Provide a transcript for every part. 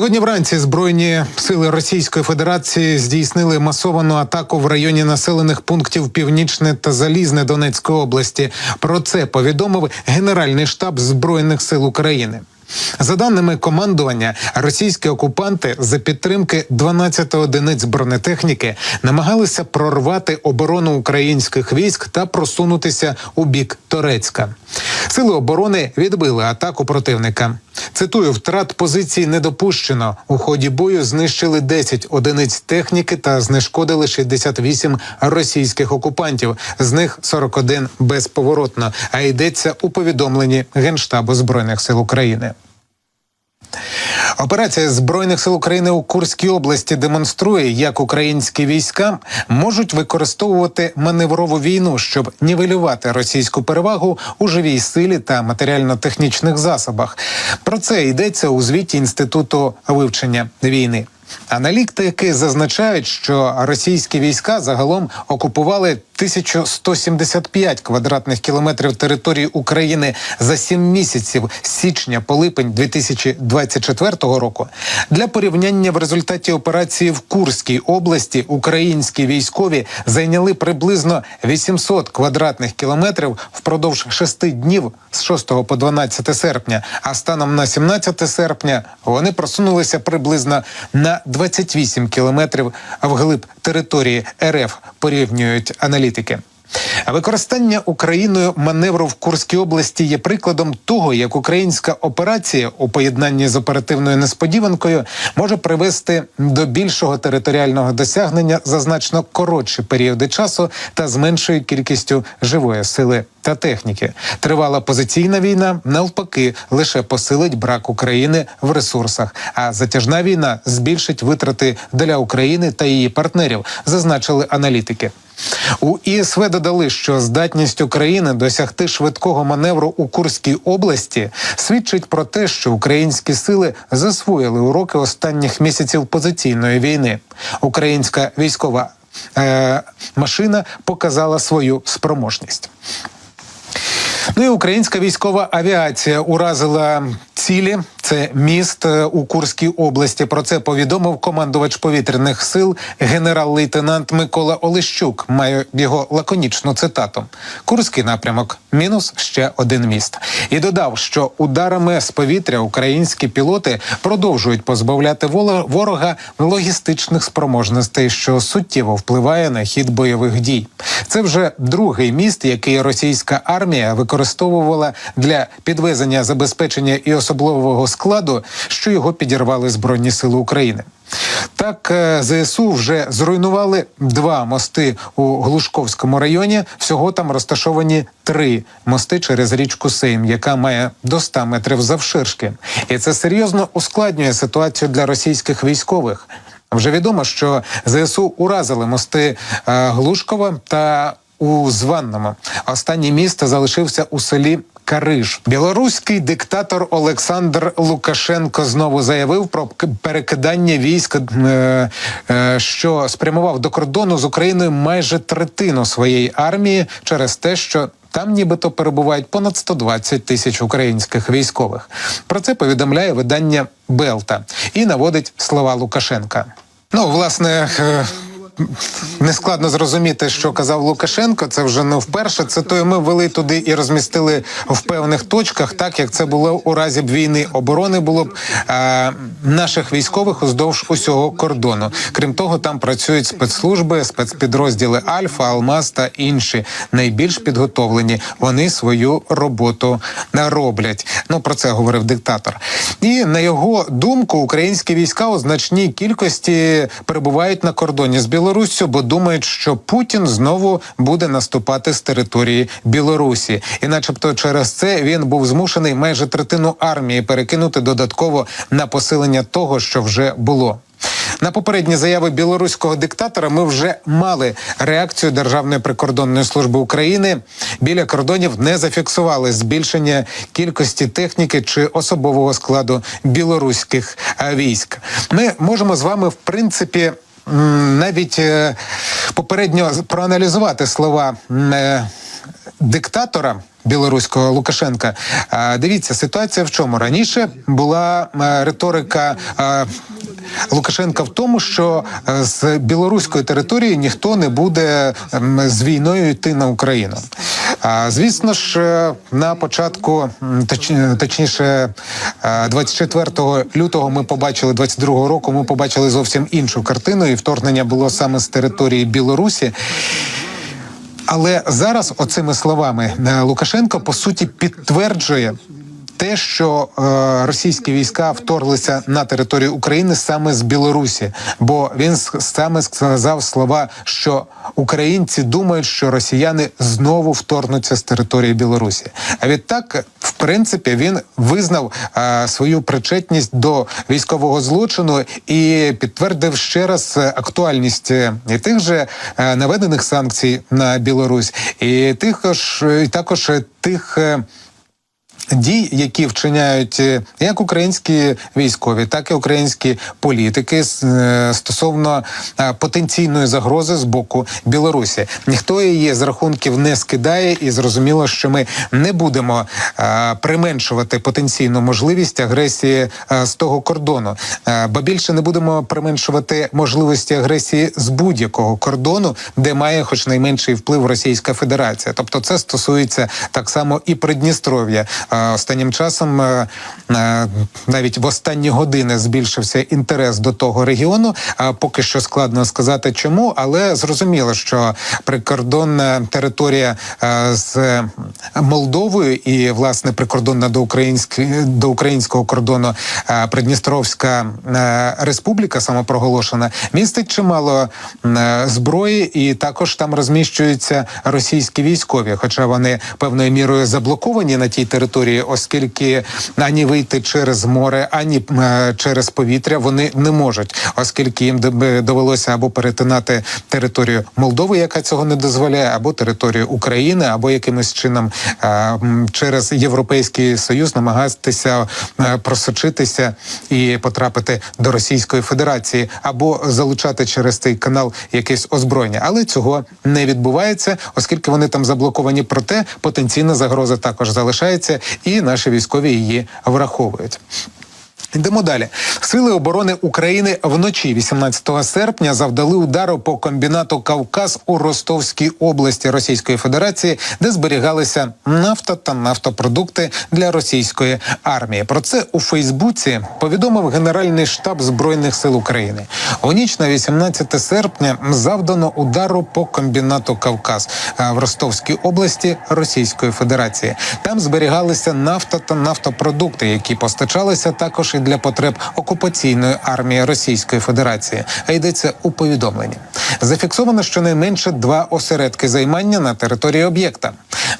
Сьогодні вранці збройні сили Російської Федерації здійснили масовану атаку в районі населених пунктів Північне та Залізне Донецької області. Про це повідомив Генеральний штаб збройних сил України. За даними командування, російські окупанти за підтримки 12 одиниць бронетехніки намагалися прорвати оборону українських військ та просунутися у бік Торецька. Сили оборони відбили атаку противника. Цитую, втрат позицій не допущено. У ході бою знищили 10 одиниць техніки та знешкодили 68 російських окупантів. З них 41 безповоротно. А йдеться у повідомленні Генштабу збройних сил України. Операція збройних сил України у Курській області демонструє, як українські війська можуть використовувати маневрову війну, щоб нівелювати російську перевагу у живій силі та матеріально-технічних засобах. Про це йдеться у звіті інституту вивчення війни. Аналітики зазначають, що російські війська загалом окупували 1175 квадратних кілометрів території України за 7 місяців з січня по липень 2024 року. Для порівняння в результаті операції в Курській області українські військові зайняли приблизно 800 квадратних кілометрів впродовж 6 днів з 6 по 12 серпня. А станом на 17 серпня вони просунулися приблизно на 28 кілометрів вглиб території РФ. Порівнюють аналітики. А Використання Україною маневру в Курській області є прикладом того, як українська операція у поєднанні з оперативною несподіванкою може привести до більшого територіального досягнення за значно коротші періоди часу та з меншою кількістю живої сили та техніки. Тривала позиційна війна навпаки лише посилить брак України в ресурсах. А затяжна війна збільшить витрати для України та її партнерів, зазначили аналітики. У ІСВ додали, що здатність України досягти швидкого маневру у Курській області свідчить про те, що українські сили засвоїли уроки останніх місяців позиційної війни. Українська військова е, машина показала свою спроможність. Ну і українська військова авіація уразила цілі. Це міст е, у Курській області. Про це повідомив командувач повітряних сил генерал-лейтенант Микола Олещук. Маю його лаконічну цитату: Курський напрямок мінус ще один міст. І додав, що ударами з повітря українські пілоти продовжують позбавляти ворога логістичних спроможностей, що суттєво впливає на хід бойових дій. Це вже другий міст, який російська армія використовувала для підвезення забезпечення і особливого складу, що його підірвали збройні сили України. Так, е, ЗСУ вже зруйнували два мости у Глушковському районі. Всього там розташовані три мости через річку Сейм, яка має до 100 метрів завширшки. І це серйозно ускладнює ситуацію для російських військових. Вже відомо, що ЗСУ уразили мости е, Глушкова та у Званному. Останній міст залишився у селі Кариш. Білоруський диктатор Олександр Лукашенко знову заявив про перекидання військ, е, е, що спрямував до кордону з Україною майже третину своєї армії через те, що там нібито перебувають понад 120 тисяч українських військових. Про це повідомляє видання Белта і наводить слова Лукашенка. Ну, власне. Е, Нескладно зрозуміти, що казав Лукашенко. Це вже не вперше. Це то ми ввели туди і розмістили в певних точках, так як це було у разі б війни оборони було б е, наших військових уздовж усього кордону. Крім того, там працюють спецслужби, спецпідрозділи Альфа, Алмаз та інші найбільш підготовлені. Вони свою роботу не роблять. Ну про це говорив диктатор. І на його думку, українські війська у значній кількості перебувають на кордоні з Білоруссю, бо думають, що Путін знову буде наступати з території Білорусі, і, начебто, через це він був змушений майже третину армії перекинути додатково на посилення того, що вже було. На попередні заяви білоруського диктатора ми вже мали реакцію Державної прикордонної служби України. Біля кордонів не зафіксували збільшення кількості техніки чи особового складу білоруських е, військ. Ми можемо з вами, в принципі, навіть е, попередньо проаналізувати слова. е, диктатора. Білоруського Лукашенка, дивіться, ситуація в чому раніше була е, риторика Лукашенка в тому, що з білоруської території ніхто не буде з війною йти на Україну. Звісно ж, е, на початку, точ, точніше, е, 24 лютого ми побачили 22 року. Ми побачили зовсім іншу картину, і вторгнення було саме з території Білорусі. Але зараз оцими словами е, Лукашенко по суті підтверджує. Те, що е, російські війська вторглися на територію України саме з Білорусі, бо він саме сказав слова, що українці думають, що росіяни знову вторгнуться з території Білорусі. А відтак, в принципі, він визнав е, свою причетність до військового злочину і підтвердив ще раз е, актуальність е, і тих же е, наведених санкцій на Білорусь, і тих ж і також тих. е, Дій, які вчиняють е, як українські військові, так і українські політики е, стосовно е, потенційної загрози з боку Білорусі. Ніхто її з рахунків не скидає, і зрозуміло, що ми не будемо применшувати потенційну можливість агресії з того кордону, ба більше не будемо применшувати можливості агресії з будь-якого кордону, де має хоч найменший вплив Російська Федерація. Тобто, це стосується так само і Придністров'я. Останнім часом е, е, навіть в останні години збільшився інтерес до того регіону. Поки що складно сказати, чому, але зрозуміло, що прикордонна територія е, з Молдовою і власне прикордонна до української до українського кордону Придністровська республіка самопроголошена містить чимало зброї, і також там розміщуються російські військові, хоча вони певною мірою заблоковані на тій території, оскільки ані вийти через море, ані е, через повітря вони не можуть, оскільки їм доб- довелося або перетинати територію Молдови, яка цього не дозволяє, або територію України, або якимось чином е, через Європейський Союз намагатися е, просочитися і потрапити до Російської Федерації, або залучати через цей канал якесь озброєння. Але цього не відбувається, оскільки вони там заблоковані. Проте потенційна загроза також залишається, і наші військові її враховують. Йдемо далі. Сили оборони України вночі, 18 серпня, завдали удару по комбінату Кавказ у Ростовській області Російської Федерації, де зберігалися нафта та нафтопродукти для російської армії. Про це у Фейсбуці повідомив Генеральний штаб збройних сил України. У ніч на 18 серпня завдано удару по комбінату Кавказ в Ростовській області Російської Федерації. Там зберігалися нафта та нафтопродукти, які постачалися також і для потреб окупаційної армії Російської Федерації. А йдеться у повідомленні. Зафіксовано щонайменше два осередки займання на території об'єкта.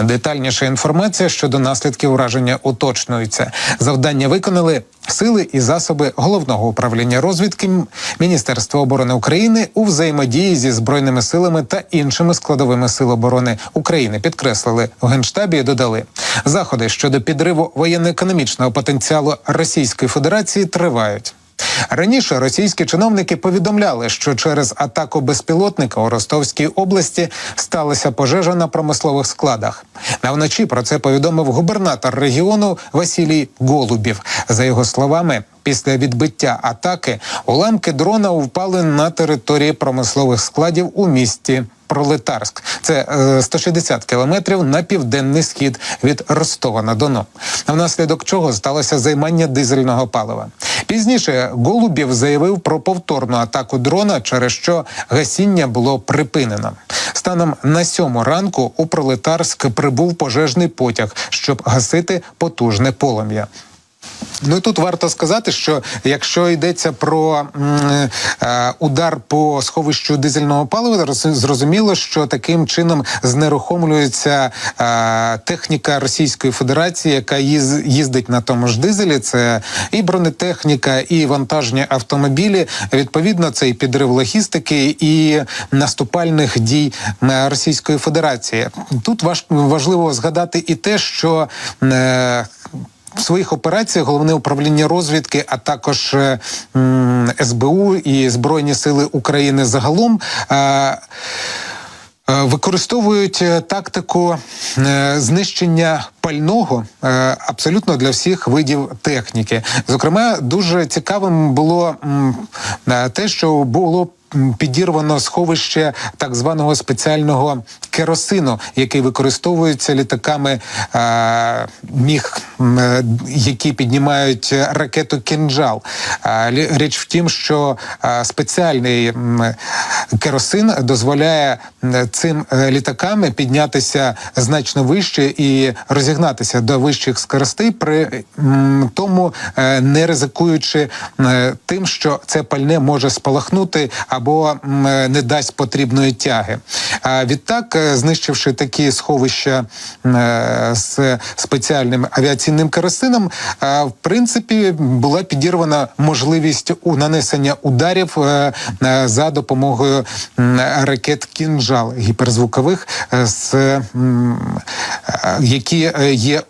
Детальніша інформація щодо наслідків ураження уточнюється. Завдання виконали сили і засоби головного управління розвідки Міністерства оборони України у взаємодії зі збройними силами та іншими складовими сил оборони України. Підкреслили у генштабі. і Додали заходи щодо підриву воєнно-економічного потенціалу Російської Федерації тривають. Раніше російські чиновники повідомляли, що через атаку безпілотника у Ростовській області сталася пожежа на промислових складах. На вночі про це повідомив губернатор регіону Василій Голубів. За його словами, після відбиття атаки уламки дрона впали на території промислових складів у місті. Пролетарськ це е, 160 кілометрів на південний схід від Ростова на Дону. Внаслідок чого сталося займання дизельного палива. Пізніше Голубів заявив про повторну атаку дрона, через що гасіння було припинено. Станом на сьому ранку у Пролетарськ прибув пожежний потяг, щоб гасити потужне полум'я. Ну і тут варто сказати, що якщо йдеться про е, удар по сховищу дизельного палива, роз- зрозуміло, що таким чином знерухомлюється е, техніка Російської Федерації, яка їз, їздить на тому ж дизелі. Це і бронетехніка, і вантажні автомобілі. Відповідно, це і підрив логістики, і наступальних дій Російської Федерації. Тут важ, важливо згадати і те, що е, в своїх операціях головне управління розвідки, а також е, СБУ і Збройні Сили України загалом. Е, Е, Використовують тактику знищення пального абсолютно для всіх видів техніки. Зокрема, дуже цікавим було те, що було підірвано сховище так званого спеціального керосину, який використовується літаками е, міг, е, які піднімають ракету кінжал. Е, Річ в тім, що е, спеціальний керосин дозволяє цим е, літакам піднятися значно вище і розігнатися до вищих скоростей, при тому е, не ризикуючи тим, що це пальне може спалахнути або не дасть потрібної тяги. Відтак, знищивши такі сховища е, з спеціальним авіаційним керосином, в принципі була підірвана можливість у нанесення ударів е, е, за допомогою ракет кінжал гіперзвукових, які є.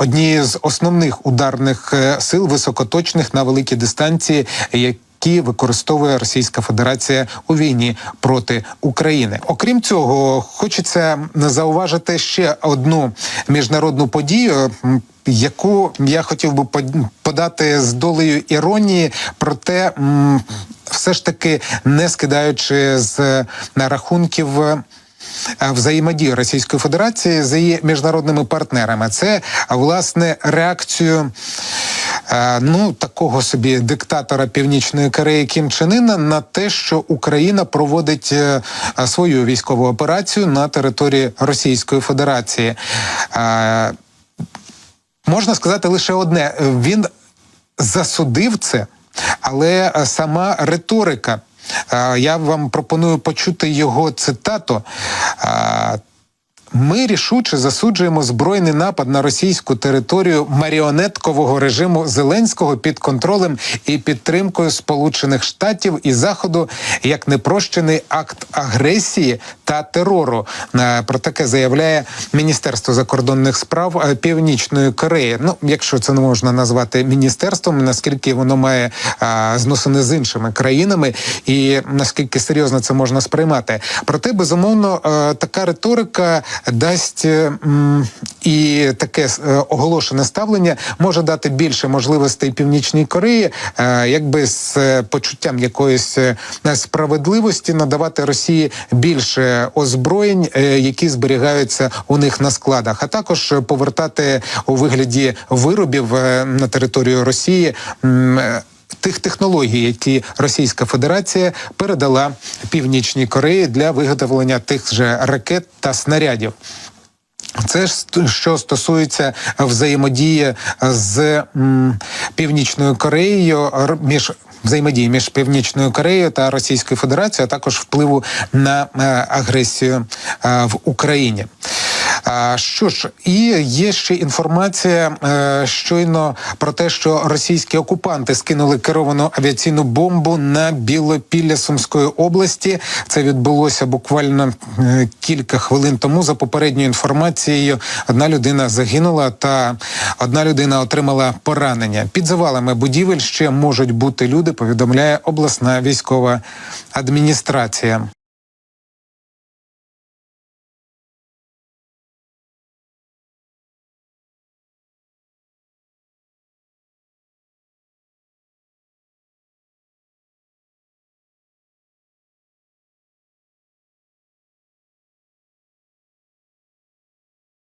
Однією з основних ударних сил високоточних на великій дистанції, які використовує Російська Федерація у війні проти України. Окрім цього, хочеться зауважити ще одну міжнародну подію. Яку я хотів би под- подати з долею іронії, проте все ж таки не скидаючи з рахунків е, взаємодії Російської Федерації з її міжнародними партнерами. Це власне реакцію. Е, Ну, такого собі диктатора Північної Кореї Кім Чен Іна на те, що Україна проводить е, е, свою військову операцію на території Російської Федерації. Можна сказати лише одне: він засудив це, але сама риторика. Я вам пропоную почути його цитату. Е, Ми рішуче засуджуємо збройний напад на російську територію маріонеткового режиму Зеленського під контролем і підтримкою Сполучених Штатів і Заходу як непрощений акт агресії та терору. Е, Про таке заявляє Міністерство закордонних справ е, Північної Кореї. Ну, якщо це не можна назвати міністерством, наскільки воно має а, зносини з іншими країнами, і наскільки серйозно це можна сприймати. Проте, безумовно, е, така риторика дасть е, і таке е, оголошене ставлення може дати більше можливостей Північній Кореї, е, якби з почуттям якоїсь справедливості надавати Росії більше озброєнь, які зберігаються у них на складах, а також повертати у вигляді виробів на територію Росії. Тих технологій, які Російська Федерація передала Північній Кореї для виготовлення тих же ракет та снарядів. Це ж що стосується взаємодії з Північною Кореєю між взаємодії між Північною Кореєю та Російською Федерацією, а також впливу на е, агресію е, в Україні. Що ж, і є ще інформація е, щойно про те, що російські окупанти скинули керовану авіаційну бомбу на Білопілля Сумської області. Це відбулося буквально е, кілька хвилин тому. За попередньою інформацією, одна людина загинула, та одна людина отримала поранення. Під завалами будівель ще можуть бути люди. Повідомляє обласна військова адміністрація.